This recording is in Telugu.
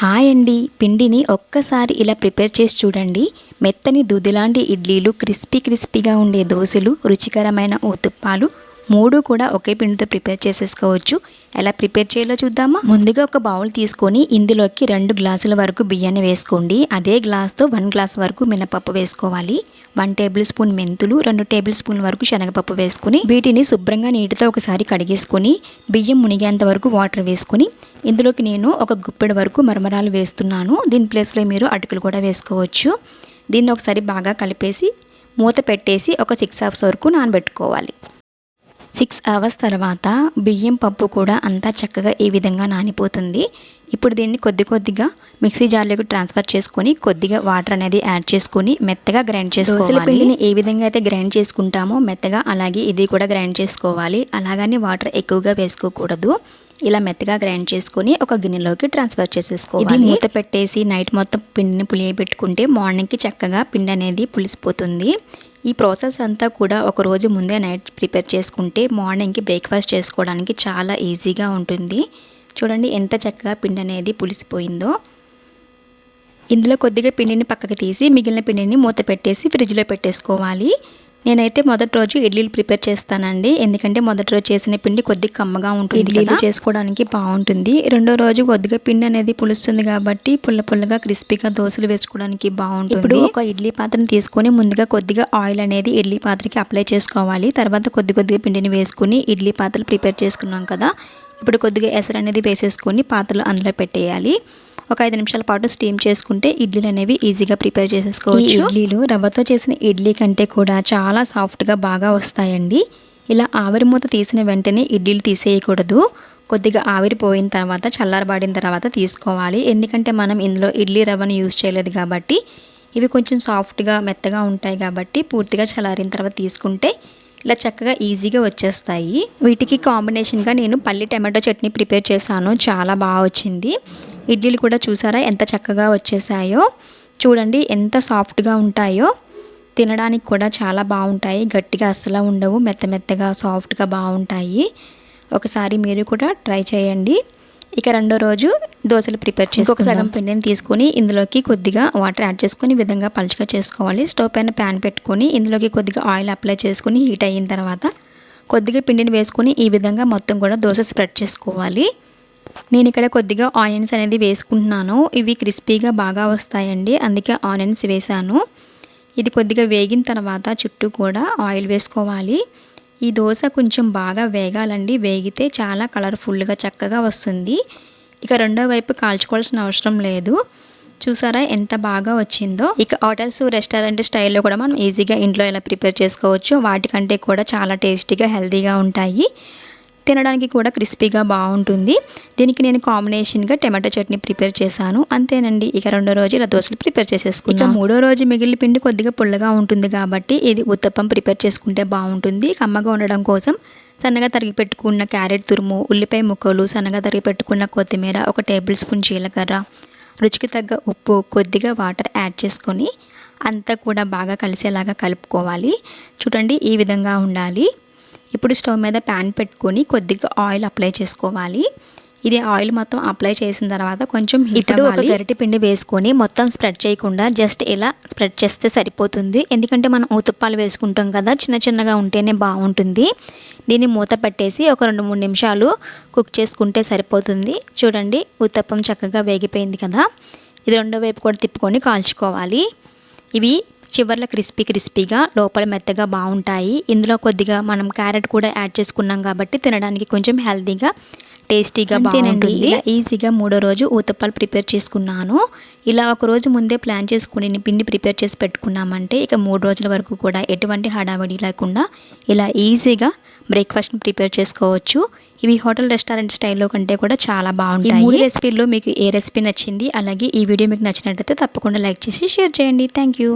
హాయ్ అండి పిండిని ఒక్కసారి ఇలా ప్రిపేర్ చేసి చూడండి. మెత్తని దుదిలాంటి ఇడ్లీలు క్రిస్పీ క్రిస్పీగా ఉండే దోశలు రుచికరమైన ఊతుప్పాలు మూడు కూడా ఒకే పిండితో ప్రిపేర్ చేసేసుకోవచ్చు. ఎలా ప్రిపేర్ చేయాలో చూద్దామా? ముందుగా ఒక బౌల్ తీసుకొని ఇందులోకి రెండు గ్లాసుల వరకు బియ్యాన్ని వేసుకోండి. అదే గ్లాస్తో వన్ గ్లాస్ వరకు మినపప్పు వేసుకోవాలి. వన్ టేబుల్ స్పూన్ మెంతులు రెండు టేబుల్ స్పూన్ వరకు శనగపప్పు వేసుకుని వీటిని శుభ్రంగా నీటితో ఒకసారి కడిగేసుకొని బియ్యం మునిగేంత వరకు వాటర్ వేసుకుని ఇందులోకి నేను ఒక గుప్పెడు వరకు మరమరాలు వేస్తున్నాను. దీని ప్లేస్లో మీరు అటుకులు కూడా వేసుకోవచ్చు. దీన్ని ఒకసారి బాగా కలిపేసి మూత పెట్టేసి ఒక సిక్స్ అవర్స్ వరకు నానబెట్టుకోవాలి. సిక్స్ అవర్స్ తర్వాత బియ్యం పప్పు కూడా అంతా చక్కగా ఈ విధంగా నానిపోతుంది. ఇప్పుడు దీన్ని కొద్ది కొద్దిగా మిక్సీ జార్లోకి ట్రాన్స్ఫర్ చేసుకొని కొద్దిగా వాటర్ అనేది యాడ్ చేసుకొని మెత్తగా గ్రైండ్ చేసుకోవాలి. పిండిని ఏ విధంగా అయితే గ్రైండ్ చేసుకుంటామో మెత్తగా అలాగే ఇది కూడా గ్రైండ్ చేసుకోవాలి. అలాగని వాటర్ ఎక్కువగా వేసుకోకూడదు. ఇలా మెత్తగా గ్రైండ్ చేసుకొని ఒక గిన్నెలోకి ట్రాన్స్ఫర్ చేసేసుకోవాలి. ఇది మూత పెట్టేసి నైట్ మొత్తం పిండిని పులియబెట్టుకుంటే మార్నింగ్కి చక్కగా పిండి అనేది పులిసిపోతుంది. ఈ ప్రాసెస్ అంతా కూడా ఒక రోజు ముందే నైట్ ప్రిపేర్ చేసుకుంటే మార్నింగ్కి బ్రేక్ఫాస్ట్ చేసుకోవడానికి చాలా ఈజీగా ఉంటుంది. చూడండి ఎంత చక్కగా పిండి అనేది పులిసిపోయిందో. ఇందులో కొద్దిగా పిండిని పక్కకి తీసి మిగిలిన పిండిని మూత పెట్టేసి ఫ్రిడ్జ్లో పెట్టేసుకోవాలి. నేనైతే మొదటి రోజు ఇడ్లీలు ప్రిపేర్ చేస్తానండి. ఎందుకంటే మొదటి రోజు చేసిన పిండి కొద్దిగా కమ్మగా ఉంటుంది ఇడ్లీలు చేసుకోవడానికి బాగుంటుంది. రెండో రోజు కొద్దిగా పిండి అనేది పులుస్తుంది కాబట్టి పుల్ల పుల్లగా క్రిస్పీగా దోశలు వేసుకోవడానికి బాగుంటుంది. ఇప్పుడు ఒక ఇడ్లీ పాత్రను తీసుకొని ముందుగా కొద్దిగా ఆయిల్ అనేది ఇడ్లీ పాత్రకి అప్లై చేసుకోవాలి. తర్వాత కొద్ది కొద్దిగా పిండిని వేసుకుని ఇడ్లీ పాత్రలు ప్రిపేర్ చేసుకున్నాం కదా. ఇప్పుడు కొద్దిగా ఎసరు అనేది వేసేసుకొని పాత్రలు అందులో పెట్టేయాలి. ఒక ఐదు నిమిషాల పాటు స్టీమ్ చేసుకుంటే ఇడ్లీలు అనేవి ఈజీగా ప్రిపేర్ చేసేసుకోవచ్చు. ఇడ్లీలు రవ్వతో చేసిన ఇడ్లీ కంటే కూడా చాలా సాఫ్ట్గా బాగా వస్తాయండి. ఇలా ఆవిరి మూత తీసిన వెంటనే ఇడ్లీలు తీసేయకూడదు. కొద్దిగా ఆవిరిపోయిన తర్వాత చల్లారబాడిన తర్వాత తీసుకోవాలి. ఎందుకంటే మనం ఇందులో ఇడ్లీ రవ్వను యూజ్ చేయలేదు కాబట్టి ఇవి కొంచెం సాఫ్ట్గా మెత్తగా ఉంటాయి కాబట్టి పూర్తిగా చల్లారిన తర్వాత తీసుకుంటే ఇలా చక్కగా ఈజీగా వచ్చేస్తాయి. వీటికి కాంబినేషన్గా నేను పల్లి టమాటో చట్నీ ప్రిపేర్ చేశాను. చాలా బాగా వచ్చింది. ఇడ్లీలు కూడా చూసారా? ఎంత చక్కగా వచ్చేసాయో. చూడండి ఎంత సాఫ్ట్గా ఉంటాయో. తినడానికి కూడా చాలా బాగుంటాయి. గట్టిగా అస్సలు ఉండవు. మెత్త మెత్తగా సాఫ్ట్గా బాగుంటాయి. ఒకసారి మీరు కూడా ట్రై చేయండి. ఇక రెండో రోజు దోశలు ప్రిపేర్ చేసి ఒక సగం పిండిని తీసుకొని ఇందులోకి కొద్దిగా వాటర్ యాడ్ చేసుకొని విధంగా పలుచగా చేసుకోవాలి. స్టవ్ పైన ప్యాన్ పెట్టుకొని ఇందులోకి కొద్దిగా ఆయిల్ అప్లై చేసుకొని హీట్ అయిన తర్వాత కొద్దిగా పిండిని వేసుకొని ఈ విధంగా మొత్తం కూడా దోశ స్ప్రెడ్ చేసుకోవాలి. నేను ఇక్కడ కొద్దిగా ఆనియన్స్ అనేది వేసుకుంటున్నాను. ఇవి క్రిస్పీగా బాగా వస్తాయండి. అందుకే ఆనియన్స్ వేసాను ఇది కొద్దిగా వేగిన తర్వాత చుట్టూ కూడా ఆయిల్ వేసుకోవాలి. ఈ దోశ కొంచెం బాగా వేగాలండి. వేగితే చాలా కలర్ఫుల్గా చక్కగా వస్తుంది. ఇక రెండో వైపు కాల్చుకోవాల్సిన అవసరం లేదు. చూసారా ఎంత బాగా వచ్చిందో? ఇక హోటల్స్ రెస్టారెంట్ స్టైల్లో కూడా మనం ఈజీగా ఇంట్లో ఎలా ప్రిపేర్ చేసుకోవచ్చు వాటికంటే కూడా చాలా టేస్టీగా హెల్తీగా ఉంటాయి. తినడానికి కూడా క్రిస్పీగా బాగుంటుంది. దీనికి నేను కాంబినేషన్గా టమాటో చట్నీ ప్రిపేర్ చేశాను. అంతేనండి. ఇక రెండో రోజు ఇలా దోశలు ప్రిపేర్ చేసేసుకున్నాను మూడో రోజు మిగిలిన పిండి కొద్దిగా పుల్లగా ఉంటుంది కాబట్టి ఇది ఉత్తప్పం ప్రిపేర్ చేసుకుంటే బాగుంటుంది. కమ్మగా ఉండడం కోసం సన్నగా తరిగి పెట్టుకున్న క్యారెట్ తురుము ఉల్లిపాయ ముక్కలు సన్నగా తరిగి పెట్టుకున్న కొత్తిమీర ఒక టేబుల్ స్పూన్ జీలకర్ర రుచికి తగ్గ ఉప్పు కొద్దిగా వాటర్ యాడ్ చేసుకొని అంతా కూడా బాగా కలిసేలాగా కలుపుకోవాలి. చూడండి ఈ విధంగా ఉండాలి. ఇప్పుడు స్టవ్ మీద ప్యాన్ పెట్టుకొని కొద్దిగా ఆయిల్ అప్లై చేసుకోవాలి. ఇది ఆయిల్ మొత్తం అప్లై చేసిన తర్వాత కొంచెం ఇప్పుడు ఒక గరిటె పిండి వేసుకొని మొత్తం స్ప్రెడ్ చేయకుండా జస్ట్ ఇలా స్ప్రెడ్ చేస్తే సరిపోతుంది. ఎందుకంటే మనం ఊతుప్పాలు వేసుకుంటాం కదా చిన్న చిన్నగా ఉంటేనే బాగుంటుంది. దీన్ని మూత పెట్టేసి ఒక రెండు మూడు నిమిషాలు కుక్ చేసుకుంటే సరిపోతుంది. చూడండి ఉత్తప్పం చక్కగా వేగిపోయింది కదా. ఇది రెండో వైపు కూడా తిప్పుకొని కాల్చుకోవాలి. ఇవి చివర్ల క్రిస్పీ క్రిస్పీగా లోపల మెత్తగా బాగుంటాయి ఇందులో కొద్దిగా మనం క్యారెట్ కూడా యాడ్ చేసుకున్నాం కాబట్టి తినడానికి కొంచెం హెల్తీగా టేస్టీగా బాగుంటుంది ఇలా ఈజీగా మూడో రోజు ఊతప్పాలు ప్రిపేర్ చేసుకున్నాను. ఇలా ఒక రోజు ముందే ప్లాన్ చేసుకుని పిండి ప్రిపేర్ చేసి పెట్టుకున్నామంటే ఇక మూడు రోజుల వరకు కూడా ఎటువంటి హడావడి లేకుండా ఇలా ఈజీగా బ్రేక్ఫాస్ట్ని ప్రిపేర్ చేసుకోవచ్చు. ఇవి హోటల్ రెస్టారెంట్ స్టైల్లో కంటే కూడా చాలా బాగుంటాయి ఈ రెసిపీలో మీకు ఏ రెసిపీ నచ్చింది? అలాగే ఈ వీడియో మీకు నచ్చినట్లయితే తప్పకుండా లైక్ చేసి షేర్ చేయండి. Thank you.